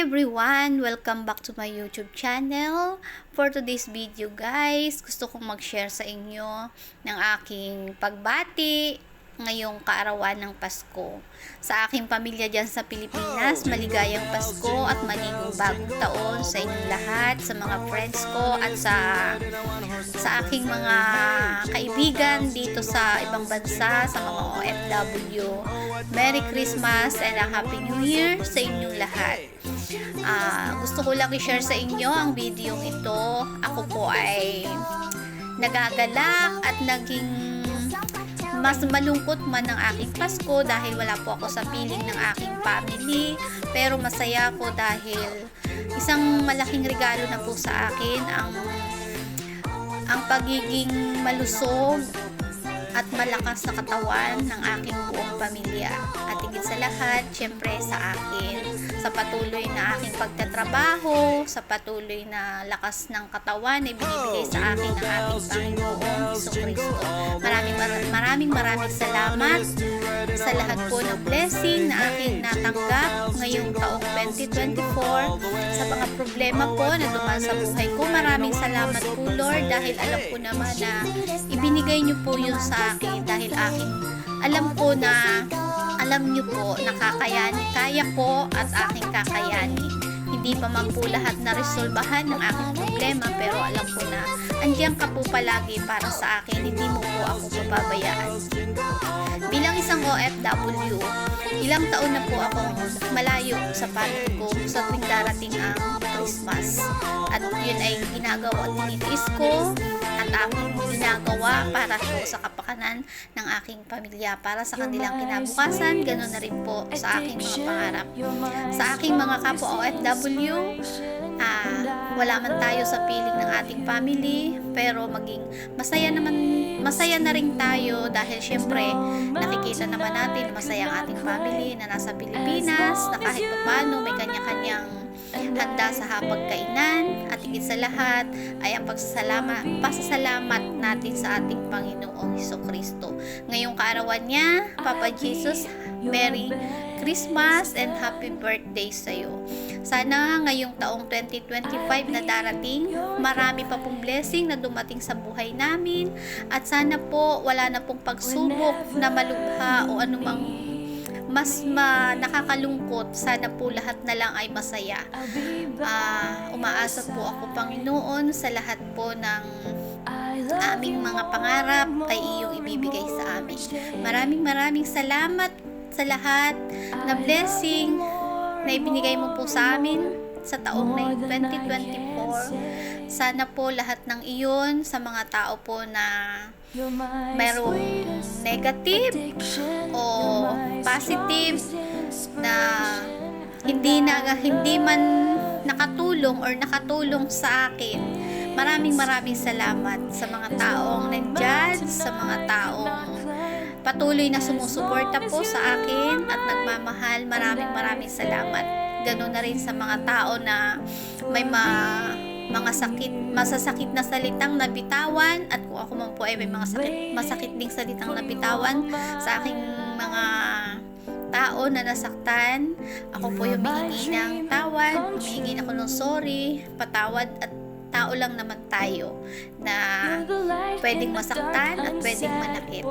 everyone! Welcome back to my YouTube channel. For today's video guys, gusto kong mag-share sa inyo ng aking pagbati ngayong kaarawan ng Pasko. Sa aking pamilya dyan sa Pilipinas, maligayang Pasko at maligong bagong taon sa inyong lahat, sa mga friends ko at sa sa aking mga kaibigan dito sa ibang bansa, sa mga OFW. Merry Christmas and a Happy New Year sa inyong lahat. Ah, gusto ko lang i-share sa inyo ang video ito. Ako po ay nagagalak at naging mas malungkot man ang aking Pasko dahil wala po ako sa piling ng aking family. Pero masaya ako dahil isang malaking regalo na po sa akin ang ang pagiging malusog at malakas sa katawan ng aking buong pamilya. At higit sa lahat, syempre sa akin, sa patuloy na aking pagtatrabaho, sa patuloy na lakas ng katawan na binibigay sa akin ng ating Panginoong Kristo. Maraming maraming maraming salamat sa lahat po ng blessing na aking natanggap ngayong taong 2024 sa mga problema po na dumaan sa buhay ko. Maraming salamat po Lord dahil alam ko naman na ibinigay niyo po yun sa akin dahil aking alam ko na alam niyo po nakakayanin kaya ko at aking kakayanin. Hindi pa man po lahat na resolbahan ng aking problema pero alam ko na andiyan ka po palagi para sa akin. Hindi mo po ako pababayaan bilang isang OFW ilang taon na po akong malayo sa family ko sa tuwing darating ang Christmas. At yun ay ginagawa at tinitiis ko aking ginagawa para po sa kapakanan ng aking pamilya para sa kanilang kinabukasan. Ganun na rin po sa aking mga pangarap. sa aking mga kapwa OFW ah, wala man tayo sa piling ng ating family pero maging masaya naman masaya na rin tayo dahil syempre nakikita naman natin masaya ang ating family na nasa Pilipinas na kahit paano may kanya-kanyang handa sa hapagkainan at higit sa lahat ay ang pagsasalamat, pasasalamat natin sa ating Panginoong Heso Kristo. Ngayong kaarawan niya, Papa Jesus, Merry Christmas and Happy Birthday sa iyo. Sana ngayong taong 2025 na darating, marami pa pong blessing na dumating sa buhay namin at sana po wala na pong pagsubok na malubha o anumang mas ma nakakalungkot. Sana po lahat na lang ay masaya. Ah, umaasa po ako Panginoon sa lahat po ng aming mga pangarap ay iyong ibibigay sa amin. Maraming maraming salamat sa lahat na blessing na ibinigay mo po sa amin sa taong na 2024. Sana po lahat ng iyon sa mga tao po na mayroong negative o positive na hindi na hindi man nakatulong or nakatulong sa akin. Maraming maraming salamat sa mga taong nandyan, sa mga taong patuloy na sumusuporta po sa akin at nagmamahal. Maraming maraming salamat. Ganun na rin sa mga tao na may ma mga sakit, masasakit na salitang nabitawan at kung ako man po ay may mga sakit, masakit ding salitang nabitawan sa aking mga tao na nasaktan. Ako po yung humihingi ng tawad, humihingi ako ng sorry, patawad at tao lang naman tayo na pwedeng masaktan at pwedeng manakit.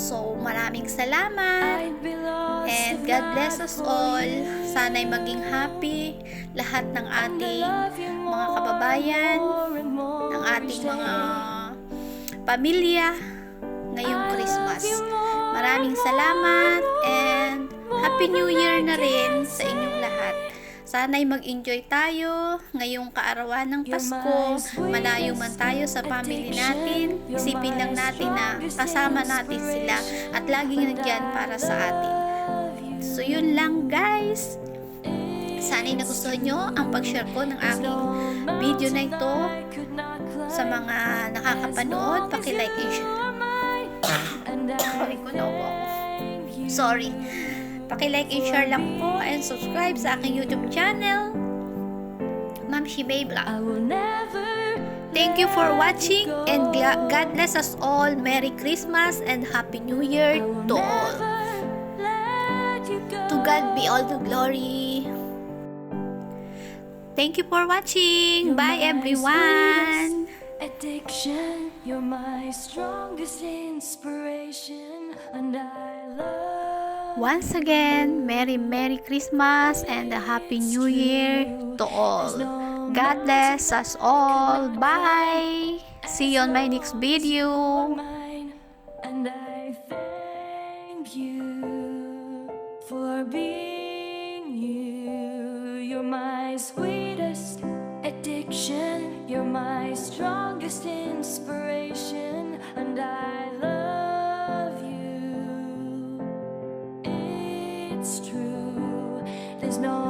So, maraming salamat. And God bless us all. Sana'y maging happy lahat ng ating mga kababayan, ng ating mga pamilya ngayong Christmas. Maraming salamat and Happy New Year na rin sa lahat. Sana'y mag-enjoy tayo ngayong kaarawan ng Pasko. Malayo man tayo sa family natin. Isipin lang natin na kasama natin sila at laging nandyan para sa atin. So yun lang guys. Sana'y nagustuhan nyo ang pag-share ko ng aking video na ito. Sa mga nakakapanood, pakilike and share. Sorry ko na ako. Sorry. Paki-like and share lang po and subscribe sa aking YouTube channel. Ma'am Shibay Vlog. Thank you for watching and God bless us all. Merry Christmas and Happy New Year to all. To God be all the glory. Thank you for watching. Bye everyone. Addiction, you're my strongest inspiration, and I love. Once again, Merry Merry Christmas and a Happy New Year to all. God bless us all. Bye. See you on my next video. and I thank you for being you. You're my sweetest addiction, you're my strongest inspiration. There's no